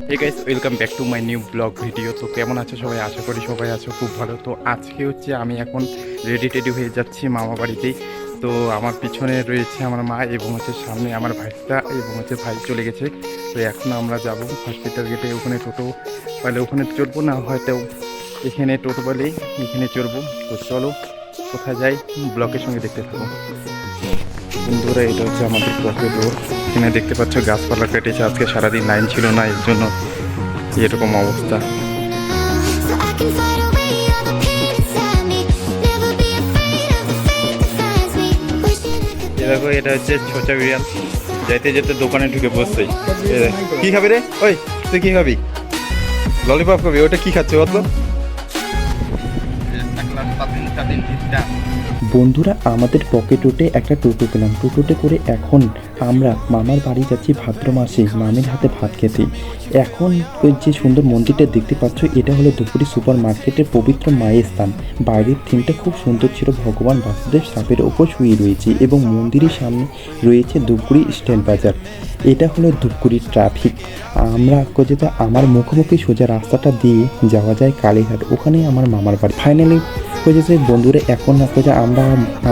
Hey guys welcome back to my new vlog video তো কেমন আছো সবাই? আশা করি সবাই আছো খুব ভালো। তো আজকে হচ্ছে আমি এখন রেডি টেডি হয়ে যাচ্ছি মামা বাড়িতেই তো আমার পিছনে রয়েছে আমার মা এবং হচ্ছে সামনে আমার ভাইটা এবং হচ্ছে ভাই চলে গেছে। তো এখন আমরা যাব হসপিটাল গেটে ওখানে টোটো পাইলে ওখানে চড়বো না, হয়তো এখানে টোটো পাইলে এখানে চড়বো। তো চলো। কোথায় যাই ব্লকের সঙ্গে দেখতে থাকো বন্ধুরা এটা হচ্ছে আমাদের ব্লকের রোড এখানে দেখতে পাচ্ছ গাছপালা কেটেছে। আজকে সারাদিন লাইন ছিল না এর জন্য এরকম অবস্থা। দেখো এটা হচ্ছে ছোচা বিরিয়ান যাইতে যেতে দোকানে ঢুকে বসছে। কি খাবি রে? ওই তুই কি খাবি? ললিপপ খাবি? ওটা কি খাচ্ছে বল তো বন্ধুরা, আমাদের পকেট রুটে একটা টোটো পেলাম। টোটোতে করে এখন আমরা মামার বাড়ি যাচ্ছি ভাদ্র মাসে, মামির হাতে ভাত খেতে। এখন যে সুন্দর মন্দিরটা দেখতে পাচ্ছ, এটা হলো ধুপুরি সুপার মার্কেটের পবিত্র মায়ের স্থান। বাইরের থিমটা খুব সুন্দর ছিল, ভগবান বাসুদেব সাপের ওপর শুয়ে রয়েছে এবং মন্দিরের সামনে রয়েছে ধূপগুড়ি স্ট্যান্ড বাজার। এটা হলো ধূপগুড়ি ট্রাফিক আমরা যেটা আমার মুখোমুখি সোজা রাস্তাটা দিয়ে যাওয়া যায় কালীঘাট, ওখানে আমার মামার বাড়ি। ফাইনালি হয়েছে বন্ধুরা এখন না যে আমরা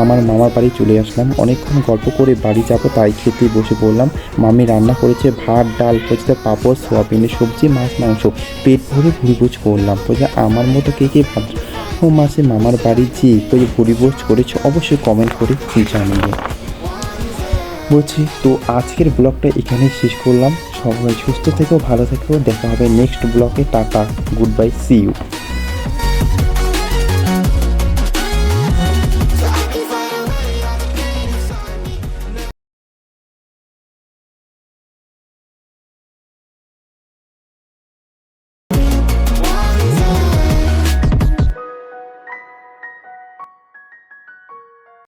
আমার মামার বাড়ি চলে আসলাম। অনেকক্ষণ গল্প করে বাড়ি যাব, তাই খেতে বসে পড়লাম। মামি রান্না করেছে, ভাত, ডাল হচ্ছে পাঁপড় সোয়াবিনের সবজি, মাছ, মাংস, পেট ভরে ভুড়িভোজ করলাম। বলছে আমার মতো কে কে ভাত ও মাসে মামার বাড়ি যে ওই ভুড়িভোজ করেছে, অবশ্যই কমেন্ট করে জানিয়ে বলছি, তো আজকের ব্লগটা এখানে শেষ করলাম। সবাই সুস্থ থেকেও ভালো থেকেও দেখা হবে নেক্সট ব্লগে, tata good bye see you